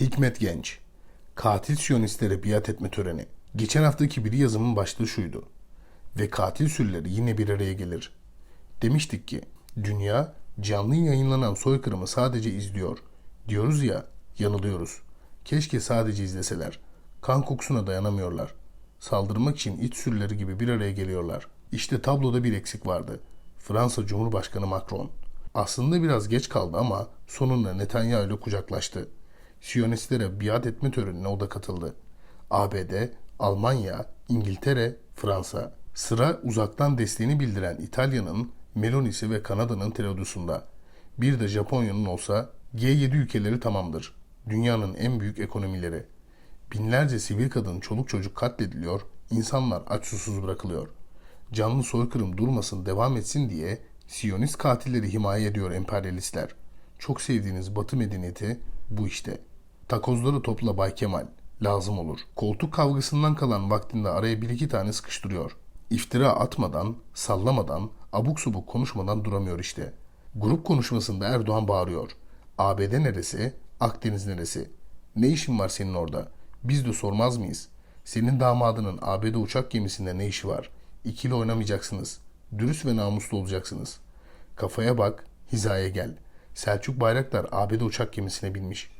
Hikmet Genç Katil Siyonistlere biat etme töreni. Geçen haftaki bir yazımın başlığı şuydu. Ve katil sürüleri yine bir araya gelir. Demiştik ki dünya canlı yayınlanan soykırımı sadece izliyor. Diyoruz ya yanılıyoruz. Keşke sadece izleseler. Kan kokusuna dayanamıyorlar. Saldırmak için iç sürüleri gibi bir araya geliyorlar. İşte tabloda bir eksik vardı. Fransa Cumhurbaşkanı Macron. Aslında biraz geç kaldı ama sonunda Netanyahu ile kucaklaştı. Siyonistlere biat etme törenine o da katıldı. ABD, Almanya, İngiltere, Fransa. Sıra uzaktan desteğini bildiren İtalya'nın, Meloni'si ve Kanada'nın terodusunda. Bir de Japonya'nın olsa G7 ülkeleri tamamdır. Dünyanın en büyük ekonomileri. Binlerce sivil kadın, çoluk çocuk katlediliyor, insanlar aç susuz bırakılıyor. Canlı soykırım durmasın, devam etsin diye Siyonist katilleri himaye ediyor emperyalistler. Çok sevdiğiniz Batı medeniyeti bu işte. Takozları topla Bay Kemal. Lazım olur. Koltuk kavgasından kalan vaktinde araya bir iki tane sıkıştırıyor. İftira atmadan, sallamadan, abuk subuk konuşmadan duramıyor işte. Grup konuşmasında Erdoğan bağırıyor. ABD neresi? Akdeniz neresi? Ne işin var senin orada? Biz de sormaz mıyız? Senin damadının ABD uçak gemisinde ne işi var? İkili oynamayacaksınız. Dürüst ve namuslu olacaksınız. Kafaya bak, hizaya gel. Selçuk Bayraktar ABD uçak gemisine binmiş.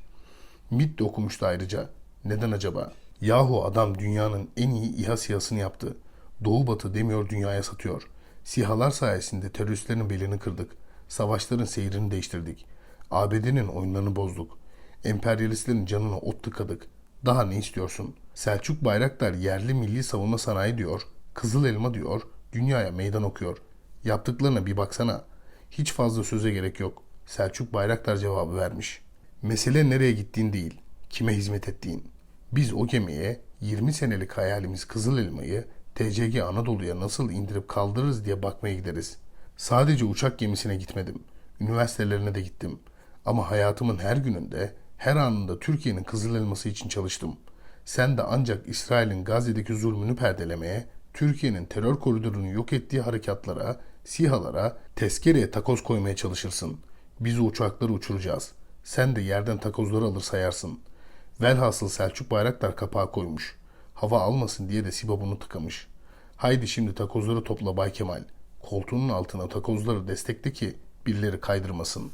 MIT de okumuştu ayrıca. Neden acaba? Yahu adam dünyanın en iyi İHA SİHA'sını yaptı. Doğu batı demiyor dünyaya satıyor. SİHA'lar sayesinde teröristlerin belini kırdık. Savaşların seyrini değiştirdik. ABD'nin oyunlarını bozduk. Emperyalistlerin canına ot tıkadık. Daha ne istiyorsun? Selçuk Bayraktar yerli milli savunma sanayi diyor. Kızıl elma diyor. Dünyaya meydan okuyor. Yaptıklarına bir baksana. Hiç fazla söze gerek yok. Selçuk Bayraktar cevabı vermiş. Mesele nereye gittiğin değil, kime hizmet ettiğin. Biz o gemiye 20 senelik hayalimiz Kızıl Elma'yı TCG Anadolu'ya nasıl indirip kaldırırız diye bakmaya gideriz. Sadece uçak gemisine gitmedim. Üniversitelerine de gittim. Ama hayatımın her gününde, her anında Türkiye'nin Kızıl Elması için çalıştım. Sen de ancak İsrail'in Gazze'deki zulmünü perdelemeye, Türkiye'nin terör koridorunu yok ettiği harekatlara, sihalara, tezkereye takoz koymaya çalışırsın. Biz uçakları uçuracağız. Sen de yerden takozları alır sayarsın. Velhasıl Selçuk Bayraktar kapağı koymuş. Hava almasın diye de Siba bunu tıkamış. Haydi şimdi takozları topla Bay Kemal. Koltuğunun altına takozları destekle ki birileri kaydırmasın.